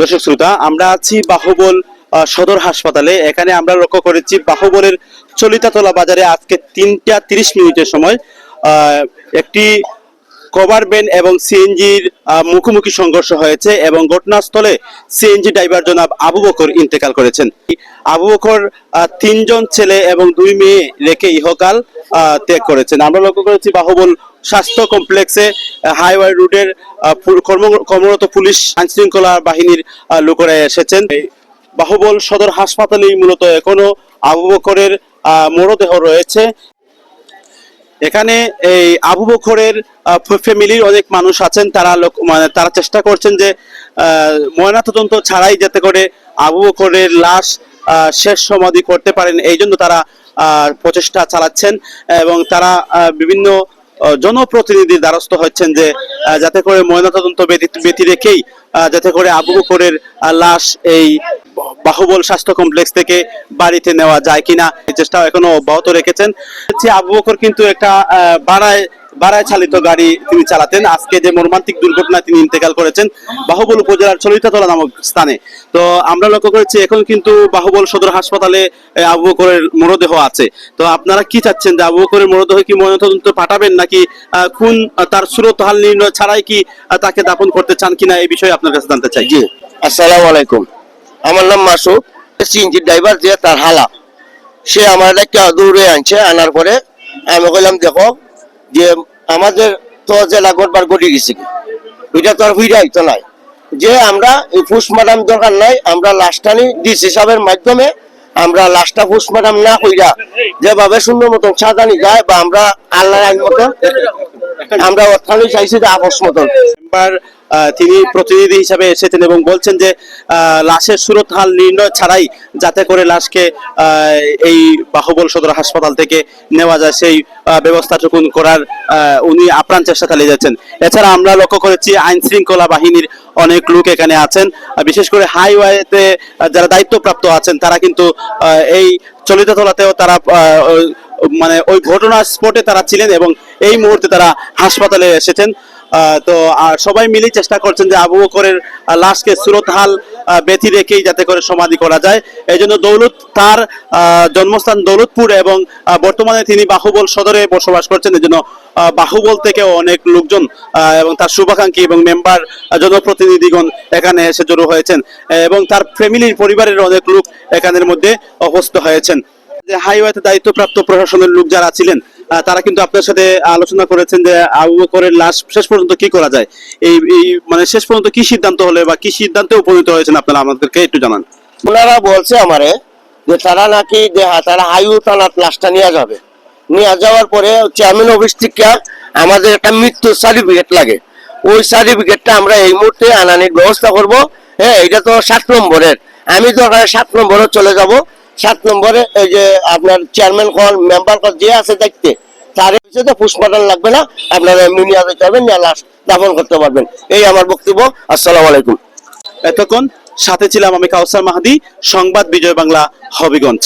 দর্শক শ্রোতা, আমরা আছি বাহুবল সদর হাসপাতালে। এখানে আমরা লক্ষ্য করেছি বাহুবলের চলিতাতলা বাজারে আজকে তিনটা তিরিশ মিনিটের সময় একটি কভার ভ্যান এবং সিএনজির মুখোমুখি সংঘর্ষ হয়েছে এবং ঘটনাস্থলে সিএনজি ড্রাইভার জনাব আবু বকর ইন্তেকাল করেছেন। আবু বকর তিনজন ছেলে এবং দুই মেয়ে রেখে ইহকাল ত্যাগ করেছেন। আমরা লক্ষ্য করেছি বাহুবল স্বাস্থ্য কমপ্লেক্সে হাইওয়ে কর্ম- কর্মরত পুলিশ আইন শৃঙ্খলা বাহিনীর লোকেরা এসেছেন। বাহুবল সদর হাসপাতালেই মূলত এখনও আবু বকরের মরদেহ রয়েছে। এখানে এই আবু বকরের ফ্যামিলির অনেক মানুষ আছেন। তারা লোক মানে তারা চেষ্টা করছেন যে ময়নাতদন্ত ছাড়াই যাতে করে আবু বকরের লাশ শেষ সমাধি করতে পারেন। এই জন্য তারা প্রচেষ্টা চালাচ্ছেন এবং তারা বিভিন্ন জনপ্রতিনিধির দ্বারস্থ হচ্ছেন যে যাতে করে ময়নাতদন্ত ব্যতি রেখেই যাতে করে আবু বকরের লাশ এই বাহুবল স্বাস্থ্য কমপ্লেক্স থেকে বাড়িতে নেওয়া যায় কিনা চেষ্টা এখনও অব্যাহত রেখেছেন। আবু বকর কিন্তু একটা বাড়ায় বাড়ায় চালিত গাড়ি তিনি চালাতেন। আজকে যে মর্মান্তিক দুর্ঘটনায় তিনি ইন্তেকাল করেছেন, বাহুবল উপজেলার চলিতাতলা নামক স্থানে। তো আমরা লক্ষ্য করেছি, এখন কিন্তু বাহুবল সদর হাসপাতালে আবু বকরের মরদেহ আছে। তো আপনারা কি চাচ্ছেন যে আবু বকরের মরদেহ কি ময়নাতদন্ত পাঠাবেন, নাকি খুন তার সুরত হাল নির্ণয় ছাড়াই কি তাকে দাপন করতে চান কিনা, এই বিষয়ে আপনার কাছে জানতে চাই। জি, আসসালামু আলাইকুম। আমার নাম মাসুদ। সিএনজি ড্রাইভার, যে তার হালা। সে আমার একটা দৌড়ে আনছে, আনার পরে আমি কইলাম দেখো যে আমাদের তো জেলা গড়বার গড়ি গেছে ওইটা তো আর হইরা তো নাই। যে আমরা এই পোস্টমার্টাম দরকার নাই, আমরা লাশটানি ডিস হিসাবের মাধ্যমে আমরা লাশটা পোস্টমার্টাম না কইরা যেভাবে সুন্দর মতন সাজানি যায় বা আমরা আল্লাহ মতন আমরা অর্থানি চাইছি যে আপস মতন। তিনি প্রতিনিধি হিসাবে এসেছেন এবং বলছেন যে লাশের সুরত হাল নির্ণয় ছাড়াই যাতে করে লাশকে এই বাহুবল সদর হাসপাতাল থেকে নেওয়া যায়, সেই ব্যবস্থাটুকু করার উনি আপ্রাণ চেষ্টা চালিয়ে যাচ্ছেন। এছাড়া আমরা লক্ষ্য করেছি আইন শৃঙ্খলা বাহিনীর অনেক লোক এখানে আছেন বিশেষ করে হাইওয়েতে যারা দায়িত্বপ্রাপ্ত আছেন, তারা কিন্তু এই চলিত তলাতেও তারা মানে ওই ঘটনা স্পটে তারা ছিলেন এবং এই মুহূর্তে তারা হাসপাতালে এসেছেন। তো, আর সবাই মিলেই চেষ্টা করছেন যে আবু বকরের লাশকে সুরতহাল ব্যথি রেখেই যাতে করে সমাধি করা যায়। এই জন্য দৌলত তার জন্মস্থান দৌলতপুর এবং বর্তমানে তিনি বাহুবল সদরে বসবাস করছেন। এই জন্য বাহুবল থেকে অনেক লোকজন এবং তার শুভাকাঙ্ক্ষী এবং মেম্বার জনপ্রতিনিধিগণ এখানে এসে জড়ো হয়েছেন। এবং তার ফ্যামিলির পরিবারের অনেক লোক এখানের মধ্যে উপস্থিত হয়েছেন। যে হাইওয়েতে দায়িত্বপ্রাপ্ত প্রশাসনের লোক যারা ছিলেন তারা কিন্তু আপনার সাথে আলোচনা করেছেন যে আবু বকরের লাশ শেষ পর্যন্ত কি করা যায়? এই এই মানে শেষ পর্যন্ত কি সিদ্ধান্ত হলে বা কি সিদ্ধান্তে উপনীত হয়েছেন আপনারা? আমাদেরকে একটু জানান। ওনারা বলছে আমারে যে তারা নাকি যে তারা হাইউ থানার লাশটা নিয়ে যাবে। নিয়ে যাওয়ার পরে চেয়ারম্যান অফিস থেকে আমাদের একটা মৃত্যুর সার্টিফিকেট লাগে। ওই সার্টিফিকেটটা আমরা এই মুহূর্তে আনানির ব্যবস্থা করব। হ্যাঁ এটা তো সাত নম্বরের। আমি তো সাত নম্বরে চলে যাব। সাত নম্বরে, এই যে আপনার চেয়ারম্যান কল মেম্বার কল যে আছে দেখতে, তার হিসেবে পুষ্পাটন লাগবে না, আপনারা এমনি নিয়ে যেতে পারবেন লাশ দাফন করতে পারবেন। এই আমার বক্তব্য। আসসালামু আলাইকুম। এতক্ষণ সাথে ছিলাম আমি কাউসার মাহাদি, সংবাদ বিজয় বাংলা, হবিগঞ্জ।